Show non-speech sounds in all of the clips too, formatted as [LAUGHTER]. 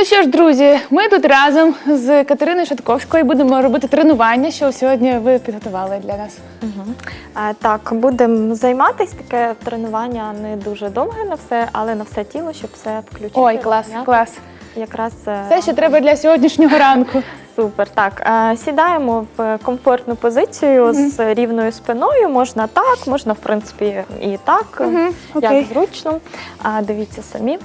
Ну що ж, друзі, ми тут разом з Катериною Шатковською будемо робити тренування, що сьогодні ви підготували для нас. Е, Так, будемо займатися. Таке тренування не дуже довге на все, але на все тіло, щоб все включити. Ой, клас, розм'яти. клас. Якраз е, Все, що треба для сьогоднішнього ранку. [LAUGHS] супер. Так, е, сідаємо в комфортну позицію з рівною спиною. Можна так, можна в принципі і так, Мгм, як окей. зручно. А, дивіться самі.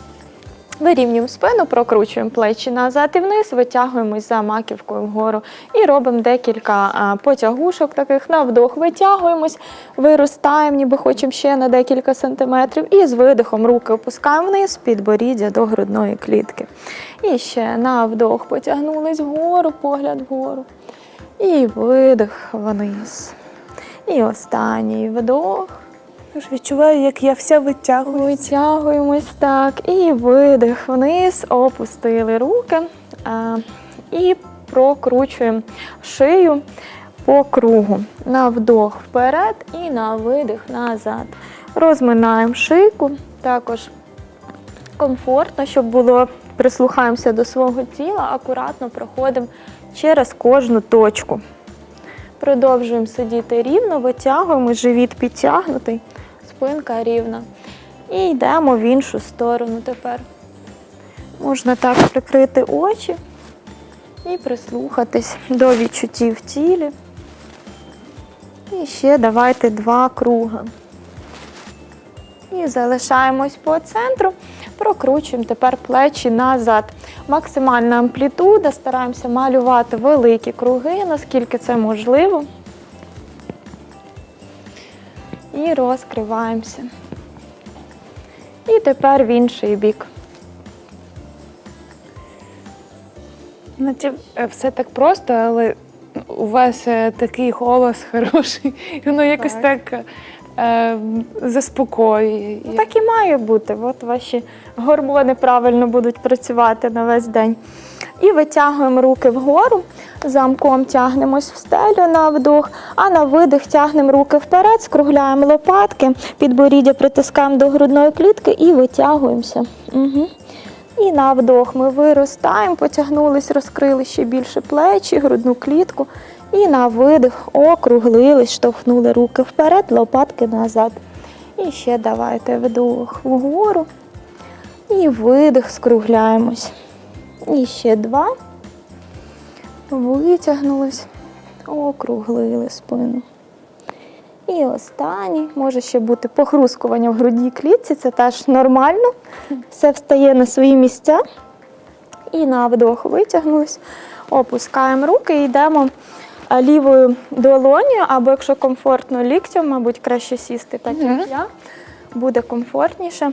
Вирівнюємо спину, прокручуємо плечі назад і вниз, витягуємось за маківкою вгору і робимо декілька потягушок таких на вдох. Витягуємось, виростаємо, ніби хочемо ще на декілька сантиметрів. І з видихом руки опускаємо вниз, підборіддя до грудної клітки. І ще на вдох потягнулись вгору, погляд вгору. І видих вниз. І останній вдох. Я відчуваю, як я вся витягую. Витягуємось так. І видих вниз, опустили руки. А, і прокручуємо шию по кругу. На вдох вперед і на видих назад. Розминаємо шийку. Також комфортно, щоб було. Прислухаємося до свого тіла, акуратно проходимо через кожну точку. Продовжуємо сидіти рівно, витягуємо, живіт підтягнутий, спинка рівна. І йдемо в іншу сторону тепер. Можна так прикрити очі і прислухатись до відчуттів в тілі. І ще давайте два круги. І залишаємось по центру, прокручуємо тепер плечі назад. Максимальна амплітуда, стараємося малювати великі круги, наскільки це можливо. І розкриваємося. І тепер в інший бік. Наче е, все так просто, але у вас е, такий голос [LAUGHS] хороший, воно якось так, Так. Е, заспокоює. Ну, так і має бути. От ваші гормони правильно будуть працювати на весь день. І витягуємо руки вгору, замком тягнемось в стелю на вдох, а на видих тягнемо руки вперед, скругляємо лопатки, підборіддя притискаємо до грудної клітки і витягуємося. Угу. І на вдох ми виростаємо, потягнулись, розкрили ще більше плечі, грудну клітку. І на видих округлились, штовхнули руки вперед, лопатки назад. І ще давайте вдох вгору. І видих, скругляємось. І ще два. Витягнулись, округлили спину. І останній може ще бути похрускування в грудній клітці, це теж нормально. Все встає на свої місця. І на вдох витягнулись, опускаємо руки і йдемо лівою долонею, або якщо комфортно ліктем, мабуть, краще сісти, так як я, буде комфортніше.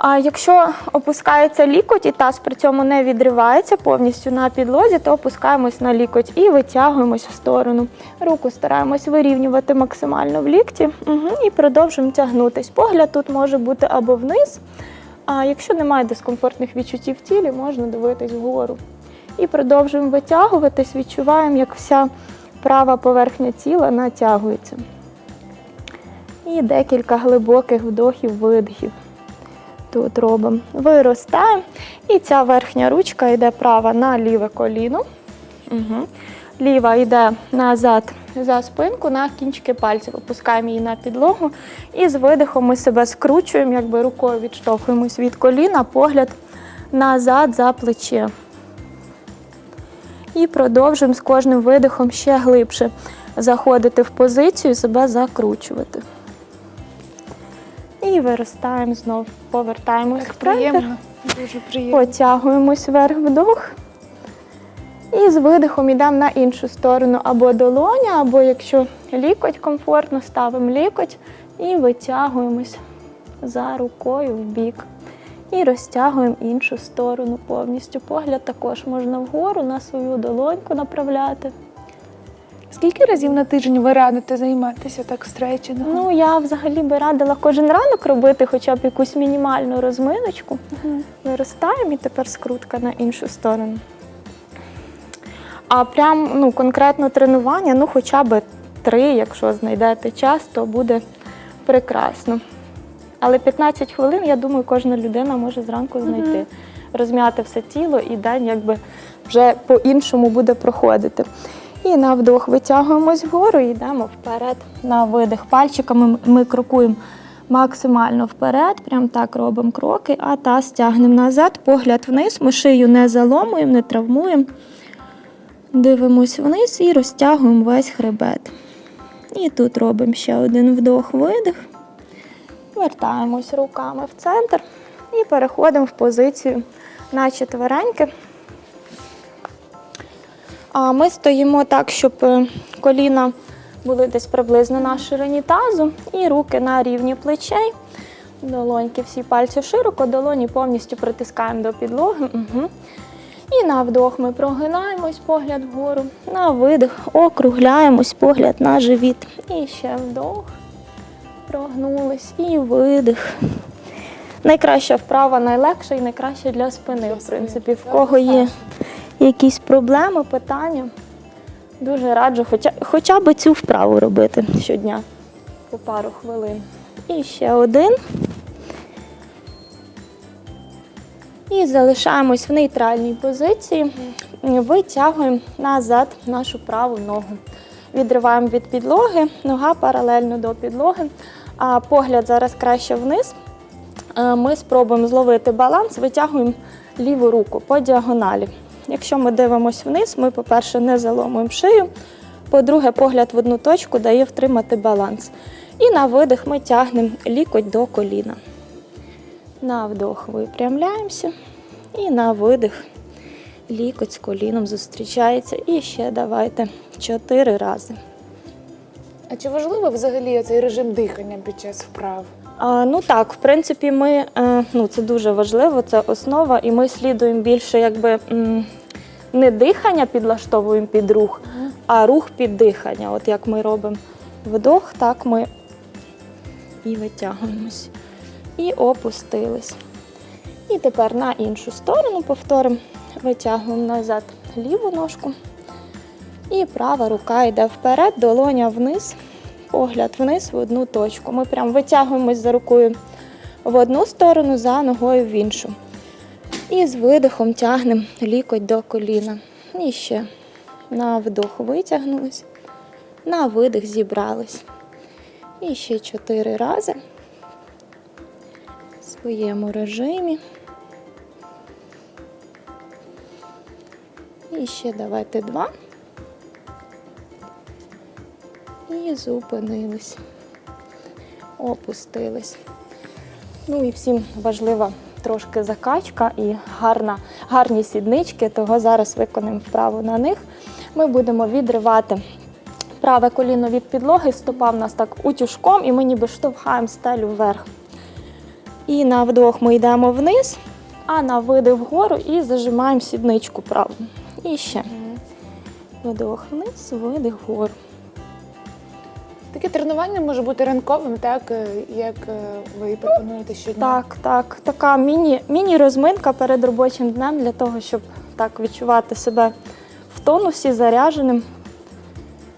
А якщо опускається лікоть і таз при цьому не відривається повністю на підлозі, то опускаємось на лікоть і витягуємось в сторону. Руку стараємось вирівнювати максимально в лікті угу, і продовжуємо тягнутись. Погляд тут може бути або вниз, а якщо немає дискомфортних відчуттів в тілі, можна дивитись вгору. І продовжуємо витягуватись, відчуваємо, як вся права поверхня тіла натягується. І декілька глибоких вдохів, видихів. Тут робимо. Виростаємо. І ця верхня ручка йде права на ліве коліно. Угу. Ліва йде назад за спинку на кінчики пальців. Опускаємо її на підлогу. І з видихом ми себе скручуємо, якби рукою відштовхуємось від коліна, погляд назад за плече. І продовжуємо з кожним видихом ще глибше заходити в позицію і себе закручувати. І виростаємо знов, повертаємось Так в центр. приємно, дуже приємно. Потягуємось вверх вдох. І з видихом йдемо на іншу сторону або долоня, або якщо лікоть комфортно, ставимо лікоть і витягуємось за рукою в бік. І розтягуємо іншу сторону повністю. Погляд також можна вгору на свою долоньку направляти. Скільки разів на тиждень ви радите займатися так стрейчингом? Ну, я взагалі би радила кожен ранок робити хоча б якусь мінімальну розминочку. Мгм. Виростаємо і тепер скрутка на іншу сторону. А прям ну, конкретно тренування, ну хоча б три, якщо знайдете час, то буде прекрасно. Але 15 хвилин, я думаю, кожна людина може зранку знайти. розм'яти все тіло, і день якби вже по-іншому буде проходити. І на вдох витягуємось вгору і йдемо вперед. На видих пальчиками ми крокуємо максимально вперед, прям так робимо кроки, а таз тягнемо назад, погляд вниз, ми шию не заломуємо, не травмуємо. Дивимось вниз і розтягуємо весь хребет. І тут робимо ще один вдох-видих. Вертаємось руками в центр і переходимо в позицію на четвереньки. А ми стоїмо так, щоб е, коліна були десь приблизно на ширині тазу, і руки на рівні плечей. Долоньки, всі пальці широко, долоні повністю притискаємо до підлоги. Угу. І на вдох ми прогинаємось, погляд вгору. На видих округляємось, погляд на живіт. І ще вдох. Прогнулись. І видих. Найкраща вправа, найлегша і найкраща для спини. В принципі, в кого є якісь проблеми, питання. Дуже раджу хоча, хоча б цю вправу робити щодня по пару хвилин. І ще один. І залишаємось в нейтральній позиції. Витягуємо назад нашу праву ногу. Відриваємо від підлоги, нога паралельно до підлоги, а погляд зараз краще вниз. Е, Ми спробуємо зловити баланс, витягуємо ліву руку по діагоналі. Якщо ми дивимося вниз, ми, по-перше, не заломуємо шию. По-друге, погляд в одну точку дає втримати баланс. І на видих ми тягнемо лікоть до коліна. На вдох випрямляємося. І на видих лікоть з коліном зустрічається. І ще давайте чотири рази. А чи важливо взагалі цей режим дихання під час вправ? А, ну так, в принципі, ми е, ну це дуже важливо, це основа, і ми слідуємо більше, якби не дихання підлаштовуємо під рух, а рух під дихання. От як ми робимо вдох, так ми і витягуємось. І опустились. І тепер на іншу сторону повторимо. Витягуємо назад ліву ножку. І права рука йде вперед, долоня вниз, погляд вниз в одну точку. Ми прям витягуємось за рукою в одну сторону, за ногою в іншу. І з видихом тягнемо лікоть до коліна. І ще на вдох витягнулись, на видих зібрались. І ще чотири рази в своєму режимі. І ще давайте два. І зупинились. Опустились. Ну і всім важлива трошки закачка і гарна, гарні сіднички, того зараз виконаємо вправу на них. Ми будемо відривати праве коліно від підлоги, стопа в нас так утюжком, і ми ніби штовхаємо стелю вверх. І на вдох ми йдемо вниз, а на видих вгору і зажимаємо сідничку праву. І ще. Вдох вниз, видих вгору. Таке тренування може бути ранковим, так е, як е, ви пропонуєте щодня. Так, так. Така міні, міні-розминка перед робочим днем для того, щоб так відчувати себе в тонусі, зарядженим.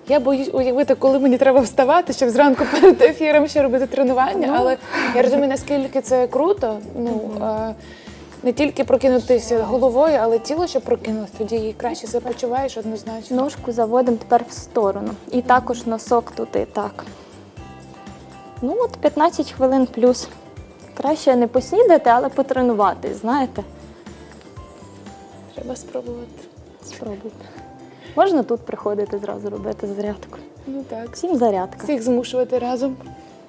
Я боюсь уявити, коли мені треба вставати, щоб зранку перед ефіром ще робити тренування. Ну. Але я розумію, наскільки це круто. Ну не тільки прокинутися головою, але тіло, щоб прокинулось, тоді і краще себе почуваєш однозначно. Ножку заводимо тепер в сторону. І також носок туди. Так. Ну от 15 хвилин плюс. Краще не поснідати, але потренувати, знаєте. Треба спробувати. Спробуйте. Можна тут приходити зразу робити зарядку. Ну так. Всім зарядка. Всіх змушувати разом,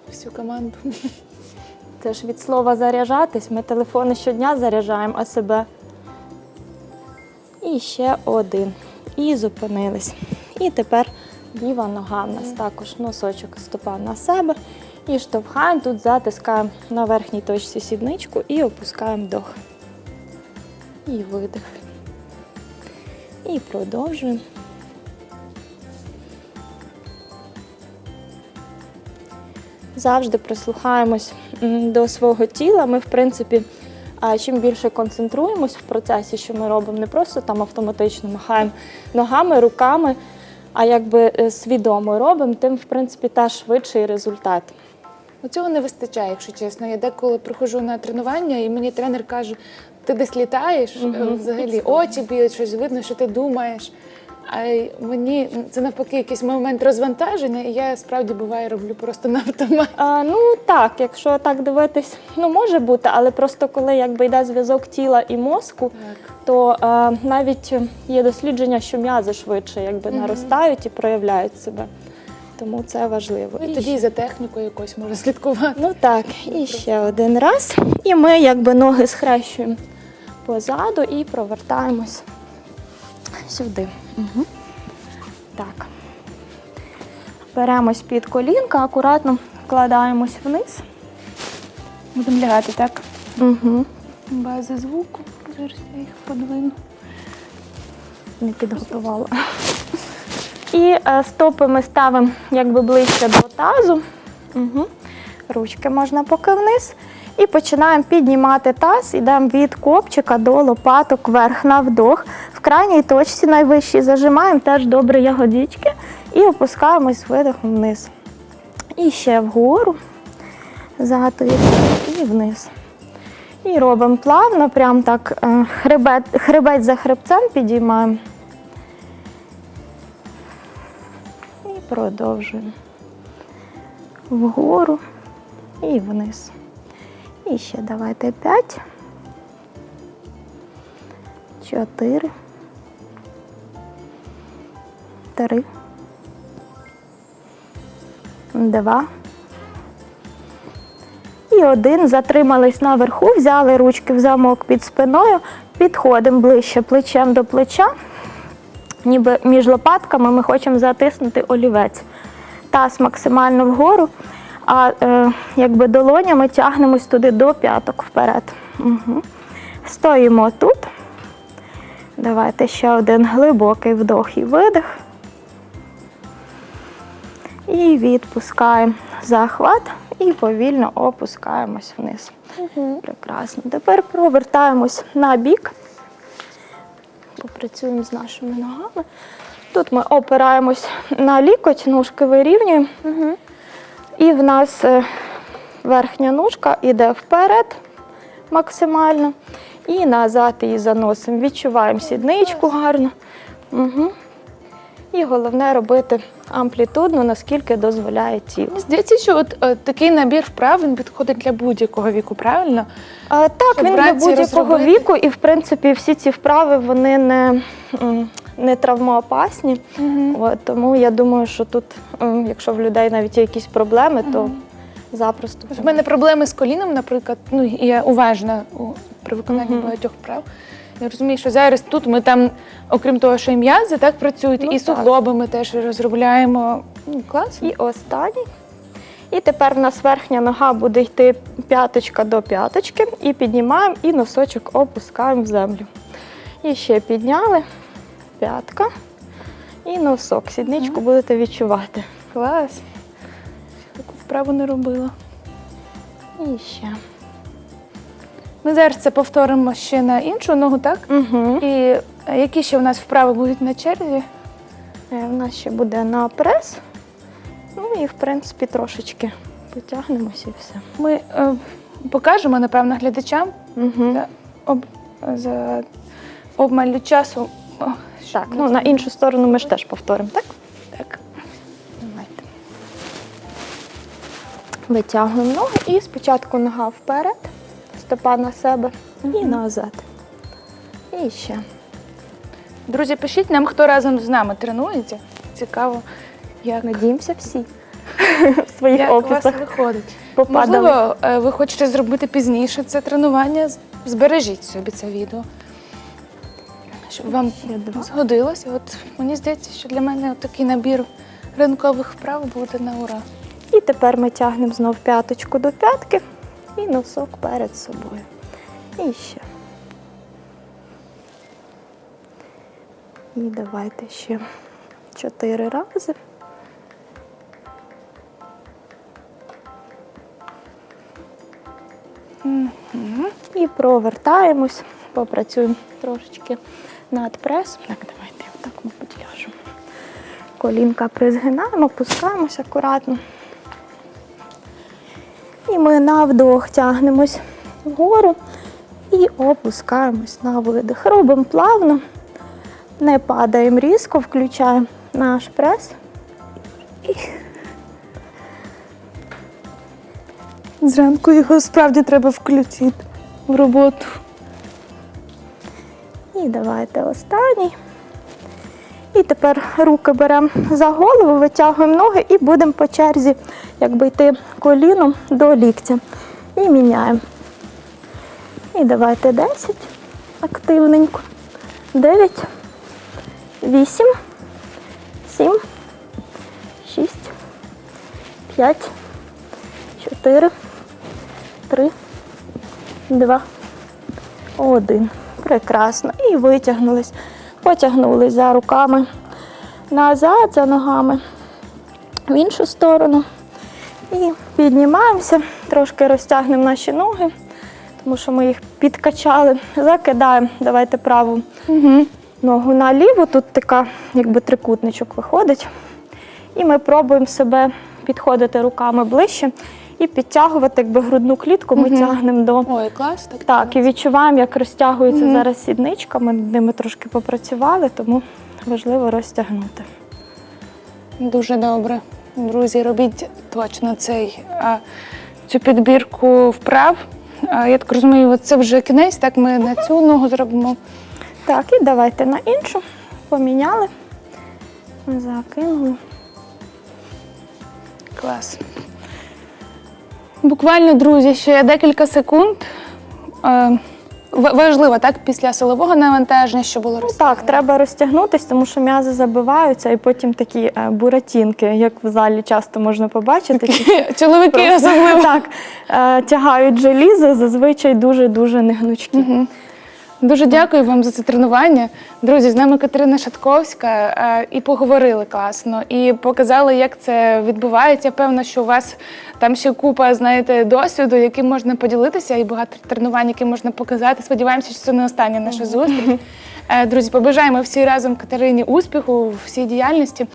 всю команду. Це ж від слова заряджатись. Ми телефони щодня заряджаємо, а себе. І ще один. І зупинились. І тепер ліва нога в нас також носочок стопа на себе. І штовхаємо, тут затискаємо на верхній точці сідничку і опускаємо вдох. І видих. І продовжуємо. завжди прислухаємось до свого тіла. Ми, в принципі, чим більше концентруємось в процесі, що ми робимо, не просто там автоматично махаємо ногами, руками, а якби е, свідомо робимо, тим, в принципі, теж швидший результат. Ну, Цього не вистачає, якщо чесно. Я деколи приходжу на тренування, і мені тренер каже: ти десь літаєш, Мгм. взагалі очі б'ють, щось видно, що ти думаєш. А мені це навпаки якийсь момент розвантаження, і я справді буває роблю просто на автоматі. А, ну так, якщо так дивитись, ну може бути, але просто коли якби йде зв'язок тіла і мозку, то е, навіть є дослідження, що м'язи швидше якби Мгм. наростають і проявляють себе. Тому це важливо. І І тоді і за технікою якось можна слідкувати. Ну так, і ще один раз. І ми якби ноги схрещуємо позаду і провертаємось сюди. Угу. Так. Беремось під колінка, акуратно вкладаємось вниз. Будемо лягати так. Угу. Бази звуку. Зараз я їх подвину. Не підготувала. І е, стопи ми ставимо якби ближче до тазу. Угу. Ручки можна поки вниз. І починаємо піднімати таз, ідемо від копчика до лопаток вверх на вдох. Крайній точці найвищій зажимаємо теж добре ягодички і опускаємось видихом вниз. І ще вгору, загатові і вниз. І робимо плавно, прям так е, хребет, хребет за хребцем підіймаємо. І продовжуємо. Вгору і вниз. І ще давайте п'ять. Чотири. Три. Два. І один. Затримались наверху, взяли ручки в замок під спиною, підходимо ближче плечем до плеча. Ніби між лопатками ми хочемо затиснути олівець. Таз максимально вгору, а е, якби долонями тягнемось туди до п'яток вперед. Угу. Стоїмо тут. Давайте ще один глибокий вдох і видих. І відпускаємо захват і повільно опускаємось вниз. Прекрасно. Тепер провертаємось на бік. Попрацюємо з нашими ногами. Тут ми опираємось на лікоть, ножки вирівнюємо. І в нас е, верхня ножка йде вперед максимально. І назад її заносимо. Відчуваємо сідничку гарно. Угу. І головне робити амплітудно, наскільки дозволяє тіло. Мені здається, що от е, такий набір вправ він підходить для будь-якого віку, правильно? А, так, Щоб він для будь-якого розробити. віку, і в принципі всі ці вправи вони не, не травмоопасні. От, тому я думаю, що тут, якщо в людей навіть є якісь проблеми, то запросто. У мене проблеми з коліном, наприклад, ну я уважна при виконанні Мгм. багатьох вправ. Я розумію, що зараз тут ми там, окрім того, що і м'язи так працюють, Ну, і так. суглоби ми теж розробляємо. Ну, класно. І останній. І тепер в нас верхня нога буде йти п'яточка до п'яточки, і піднімаємо, і носочок опускаємо в землю. І ще підняли, п'ятка і носок. Сідничку будете відчувати. Клас. Таку вправу не робила. І ще. Ми зараз це повторимо ще на іншу ногу, так? Угу. І е, які ще у нас вправи будуть на черзі? У нас ще буде на прес. Ну і в принципі трошечки потягнемося і все. Ми е, покажемо, напевно, глядачам Угу. за, об, за обмалю часу. Так, ну на іншу сторону ми ж теж повторимо, так? Так. Давайте. Витягуємо ноги і спочатку нога вперед, стопа на себе і назад. І ще. Друзі, пишіть нам, хто разом з нами тренується. Цікаво, як, Надіємося всі [LAUGHS] в своїх як у вас виходить. попадали. Можливо, е, ви хочете зробити пізніше це тренування. з- Збережіть собі це відео. Щоб вам Ще два. згодилося. От мені здається, що для мене от такий набір ранкових вправ буде на ура. І тепер ми тягнемо знов п'яточку до п'ятки і носок перед собою. І ще. І давайте ще чотири рази. І провертаємось, попрацюємо трошечки над пресом. Так, давайте отак, мабуть, ляжемо. Колінка призгинаємо, опускаємось акуратно. І ми на вдох тягнемось вгору І опускаємось на видих. Робимо плавно, не падаємо різко, включаємо наш прес. І... Зранку його справді треба включити в роботу. І давайте останній. І тепер руки беремо за голову, витягуємо ноги і будемо по черзі якби йти коліном до ліктя. І міняємо. І давайте 10 активненько. 9, 8, 7, 6, 5, 4, 3, 2, один. Прекрасно. І витягнулись. Потягнулись за руками назад, за ногами в іншу сторону. І піднімаємося, трошки розтягнемо наші ноги, тому що ми їх підкачали. Закидаємо. Давайте праву Угу. ногу на ліву. Тут така, якби трикутничок виходить. І ми пробуємо себе підходити руками ближче і підтягувати якби грудну клітку. Ми Мгм. тягнемо до Ой, клас, так. так, і відчуваємо, як розтягується Мгм. зараз сідничка. Ми над ними трошки попрацювали, тому важливо розтягнути. Дуже добре. Друзі, робіть точно цей, а, цю підбірку вправ. А, я так розумію, це вже кінець, так ми на цю ногу зробимо. Так, і давайте на іншу. Поміняли. Закинули. Клас. Буквально, друзі, ще декілька секунд. Ва- Важливо, так, після силового навантаження, що було Ну, так, треба розтягнутися, тому що м'язи забиваються, і потім такі е, буратінки, як в залі часто можна побачити. Такі [LAUGHS] Чоловіки особливо. [LAUGHS] так, е, тягають желізо, зазвичай дуже-дуже негнучкі. Мгм. Дуже дякую вам за це тренування. Друзі, з нами Катерина Шатковська е, і поговорили класно, і показали, як це відбувається. Я певна, що у вас там ще купа, знаєте, досвіду, яким можна поділитися, і багато тренувань, які можна показати. Сподіваємося, що це не остання наша зустріч. [LAUGHS] Е, Друзі, побажаємо всі разом Катерині успіху в всій діяльності.